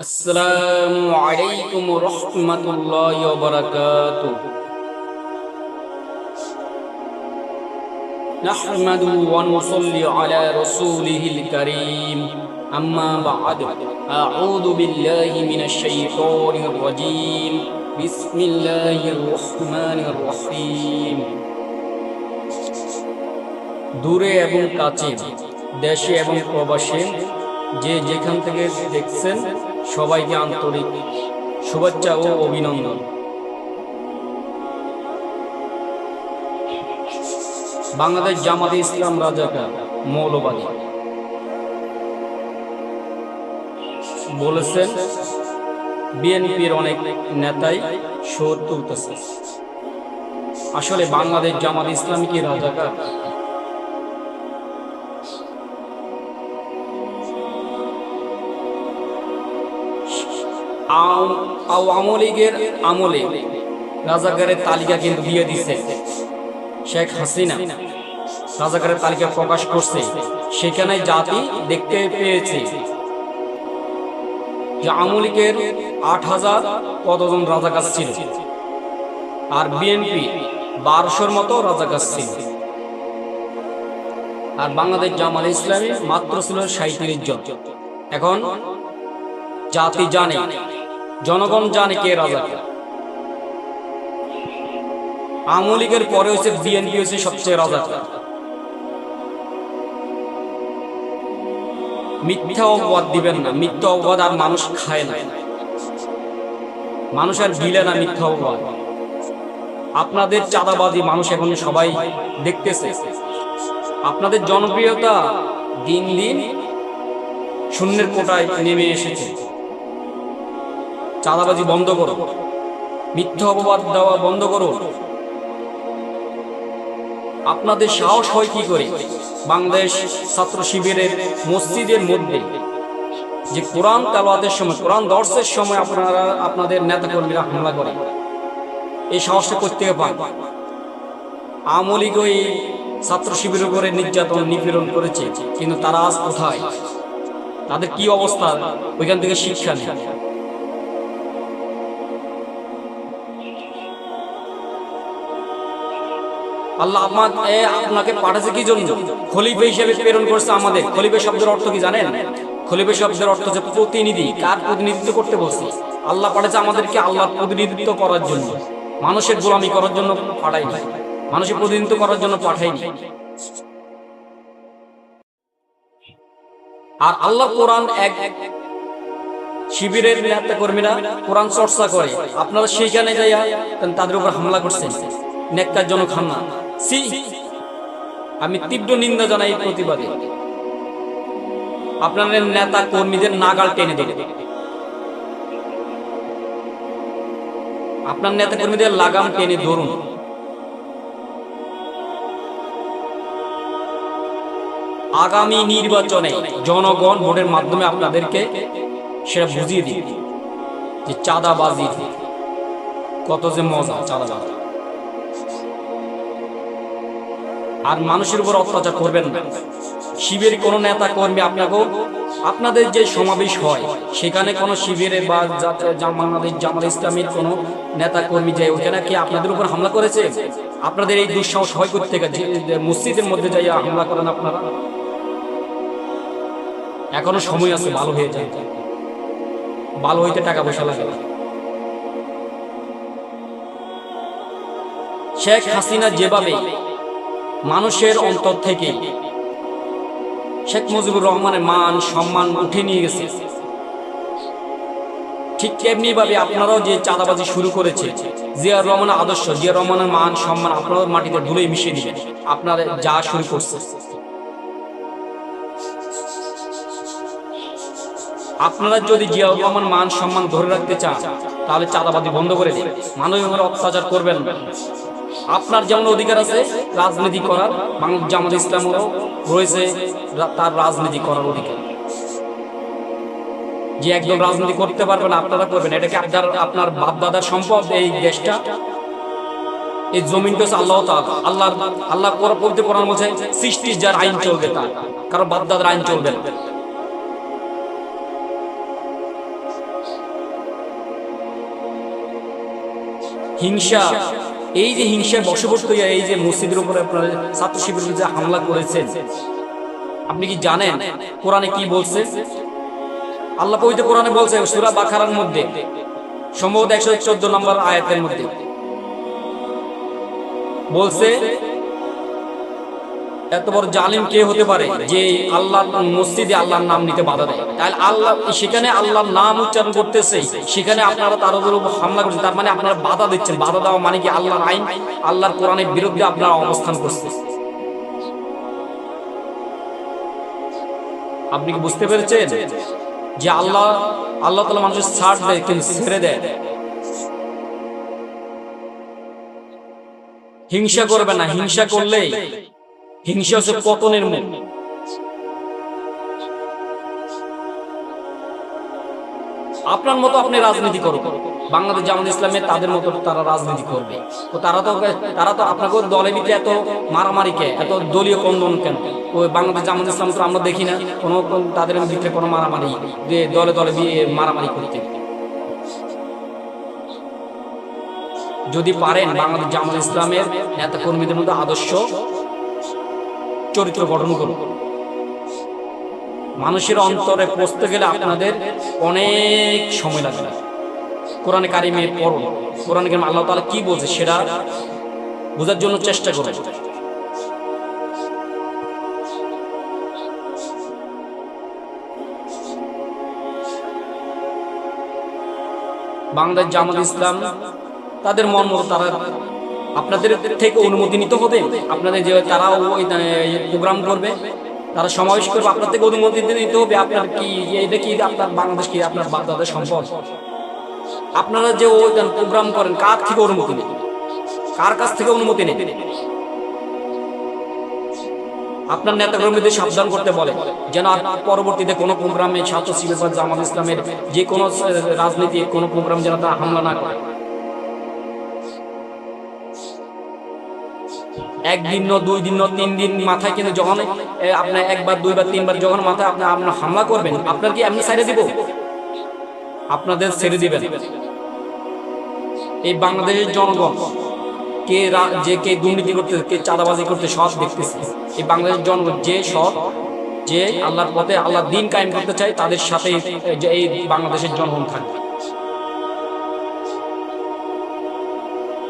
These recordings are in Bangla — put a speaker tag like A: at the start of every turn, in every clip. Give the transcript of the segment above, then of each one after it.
A: السلام عليكم ورحمة الله وبركاته نحمد ونصلي على رسوله الكريم أما بعد أعوذ بالله من الشيطان الرجيم بسم الله الرحمن الرحيم দূরে এবং কাছে দেশে এবং প্রবাসে যে যেখান থেকে দেখছেন সবাইকে আন্তরিক শুভেচ্ছা ও অভিনন্দন। বাংলাদেশ জামাতে ইসলাম রাজাকার মৌলবাদী। বলেছেন, বিএনপির অনেক নেতাই সুর তুলতেছে। আসলে বাংলাদেশ জামাত ইসলামী কি রাজাকার? আওয়ামী আমলে রাজাকারের তালিকা কিন্তু দিয়ে দিচ্ছে শেখ হাসিনা রাজাকারের তালিকা প্রকাশ করছে। সেখানে জাতি দেখতে পেয়েছে আওয়ামী আট হাজার কতজন রাজাকার ছিল। আর বিএনপি বারোশোর মতো রাজাকার ছিল। আর বাংলাদেশ জামাল ইসলামী মাত্র ছিল সাঁত্রিশ জন। এখন জাতি জানে জনগণ জানে কে রাজা। আওয়ামী লীগের পরে হচ্ছে বিএনপি হচ্ছে সবচেয়ে রাজা। মিথ্যা অপবাদ দিবেন না, মিথ্যা অপবাদ আর মানুষ খায় না। মানুষ আর গিলে না মিথ্যা অপবাদ। আপনাদের চাঁদাবাজি মানুষ এখন সবাই দেখতেছে। আপনাদের জনপ্রিয়তা দিন দিন শূন্যের কোটায় নেমে এসেছে। চাঁদাবাজি বন্ধ করো। মিথ্যা অপবাদ দেওয়া বন্ধ করো। আপনাদের সাহস হয় কি করে? বাংলাদেশ ছাত্র শিবিরের মসজিদের মধ্যে। যে কোরআন তালাওয়াতের সময়, কোরআন দর্শের সময় আপনারা, আপনাদের নেতাকর্মীরা হামলা করে। এই সাহসটা করতে পান? আওয়ামী লীগ ওই ছাত্র শিবিরের উপরে নির্যাতন, নিপীড়ন করেছে। কিন্তু তারা আজ কোথায়? তাদের কি অবস্থা? ওইখান থেকে শিক্ষা নেই আল্লাহ আপনাকে পাঠাচ্ছে কি জন্য? খলিফা হিসেবে প্রেরণ করছে আমাদের। খলিফা শব্দের অর্থ কি জানেন? খলিফা শব্দের অর্থ হচ্ছে প্রতিনিধি। কার প্রতিনিধিত্ব করতে আল্লাহ আমাদেরকে আল্লাহর প্রতিনিধিত্ব করার জন্য। মানুষের গোলামি করার জন্য পাঠাইনি মানুষের প্রতিনিধিত্ব করার জন্য আর আল্লাহ কোরআন এক শিবিরের নেতা কর্মীরা কোরআন চর্চা করে। আপনারা সেইখানে যাইয়া তাদের উপর হামলা করছেন। নেককার জনক হামলা। সি, আমি তীব্র নিন্দা জানাই প্রতিবাদে। আপনাদের নেতা কর্মীদের নাগাল টেনে দেবে আপনার নেতা কর্মীদের লাগাম টেনে ধরুন। আগামী নির্বাচনে জনগণ ভোটের মাধ্যমে আপনাদেরকে সেটা বুঝিয়ে দিই যে চাঁদাবাজি কত যে মজা, চাঁদাবাজি। আর মানুষের উপর অত্যাচার করবেন না। শিবের কোনো নেতা কর্মী আপনাকেও আপনাদের যে সমাবেশ হয়, সেখানে কোনো শিবিরে বা বাংলাদেশ জামাত ইসলামের কোনো নেতা কর্মী যায় ওখানে কি আপনাদের উপর হামলা করেছে? আপনাদের এই দুঃসাহস হয় করতে গেছে মসজিদের মধ্যে যাইয়া হামলা করেন আপনারা? এখনও সময় আছে, ভালো হয়ে যায়। ভালো হইতে টাকা পয়সা লাগে। শেখ হাসিনা যেভাবে মানুষের অন্তর থেকে। শেখ মুজিবুর রহমানের মান, সম্মান উঠে নিয়ে গেছে। ঠিক তেমনি ভাবে আপনারাও যে চাঁদাবাজি শুরু করেছে জিয়ার রহমানের আদর্শ জিয়া রহমানের মান, সম্মান আপনারাও মাটিতে ধুলে মিশিয়ে দিবেন। আপনারা যা শুরু করছে আপনারা যদি জিয়াউর রহমান মান, সম্মান ধরে রাখতে চান, তাহলে চাঁদাবাজি বন্ধ করে দিন। উপর অত্যাচার করবেন না। আপনার যেমন অধিকার আছে, রাজনীতি করার বাংলা জামাত ইসলামেরও রয়েছে তার রাজনীতি করার অধিকার। যে একদম রাজনীতি করতে পারবেন আপনারা করবেন। এটাকে আপনার আপনার বাপ দাদার সম্পদ এই দেশটা? এই জমিনটা হচ্ছে আল্লাহ আল্লাহ আল্লাহ পড়তে কোরআন মধ্যে সৃষ্টি যার আইন চলবে তার। কারও বাপ দাদার আইন চলবে না। হিংসা এই যে হিংসায় বশবর্ত হইয়া এই যে মসজিদের উপরে আপনার ছাত্র শিবিরের যে হামলা করেছেন, আপনি কি জানেন কোরআনে কি বলছে? আল্লাহ পবিত্র কোরআনে বলছে, সুরা বাখারার মধ্যে, সম্ভবত একশো চোদ্দ নম্বর আয়াতের মধ্যে বলছে এত বড় জালিম কে হতে পারে যে আল্লাহ মসজিদে আল্লাহর নাম নিতে বাধা দেয়? তাহলে আল্লাহ সেখানে আল্লাহর নাম উচ্চারণ করতেছে, সেখানে আপনারা তার উপর হামলা করছেন, তার মানে আপনারা বাধা দিচ্ছেন। বাধা দেওয়া মানে কি আল্লাহর আইন? আল্লাহর কোরআনের বিরুদ্ধে আপনারা অবস্থান করছেন। আপনি কি বুঝতে পেরেছেন যে আল্লাহ আল্লাহ তালা মানুষের ছাড় দেয় কিন্তু ছেড়ে দেয়? হিংসা করবে না, হিংসা করলে হিংসা হচ্ছে পতনের আপনার মতো আপনি রাজনীতি বাংলাদেশ জামাত ইসলামে তাদের মতো তারা রাজনীতি করবে। তো তারা তো তারা তো আপনাকে দলে এত মারামারি কে? এত দলীয় কন্দন কেন? ওই বাংলাদেশ জামাত ইসলাম তো আমরা দেখি না। কোনো তাদের ভিতরে কোনো মারামারি যে দলে দলে মারামারি করতে। যদি পারেন বাংলাদেশ জামাত ইসলামের নেতা কর্মীদের মধ্যে আদর্শ চরিত্র গঠন করুন। মানুষের অন্তরে পৌঁছতে গেলে আপনাদের অনেক সময় লাগবে। কোরআনে কারিমের পড়ুন। কোরআন কারিম আল্লাহ তাআলা কি বলছে সেটা বোঝার জন্য চেষ্টা করুন। বাংলাদেশ জামাত ইসলাম, তাদের মতো তারা আপনাদের থেকে অনুমতি নিতে হবে। আপনাদের যে তারা ওই প্রোগ্রাম করবে তারা সমাবেশ করবে, আপনার থেকে অনুমতি নিতে হবে। আপনার কি, এটা কি, আপনার বাংলাদেশ কি, আপনার বাগদাদের সম্পদ? আপনারা যে ওই প্রোগ্রাম করেন, কার থেকে অনুমতি নেন? কার কাছ থেকে অনুমতি নেন? আপনার নেতা কর্মীদের সাবধান করতে বলে, যেন আর পরবর্তীতে কোনো প্রোগ্রামে ছাত্র শিবির বা জামাত ইসলামের যে কোনো রাজনীতির কোনো প্রোগ্রাম যেন তারা হামলা না করে। একদিন ন দুই দিন ন তিন দিন মাথায় কিন্তু যখন আপনার একবার, দুইবার, তিনবার যখন মাথায় আপনি আপনার হামলা করবেন, আপনার কি এমনি ছেড়ে দিব? আপনাদের ছেড়ে দিবেন। এই বাংলাদেশের জনগণ, কে যে কে দুর্নীতি করতে কে চাঁদাবাজি করতে সব দেখতেছে। এই বাংলাদেশের জনগণ যে সৎ, যে আল্লাহর পথে আল্লাহ দিন কায়েম করতে চায়, তাদের সাথে এই বাংলাদেশের জনগণ থাকবে।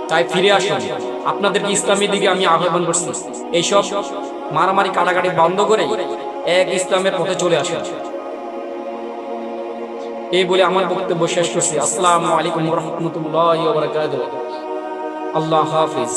A: তাই ফিরে আসুন। আপনাদেরকে ইসলামের দিকে আমি আহ্বান করছি। এইসব মারামারি কাটাকাটি বন্ধ করে এক ইসলামের পথে চলে আসে এই বলে আমার বক্তব্য শেষ করছি। আসসালামু আলাইকুম রহমতুল্লাহ আল্লাহ হাফিজ।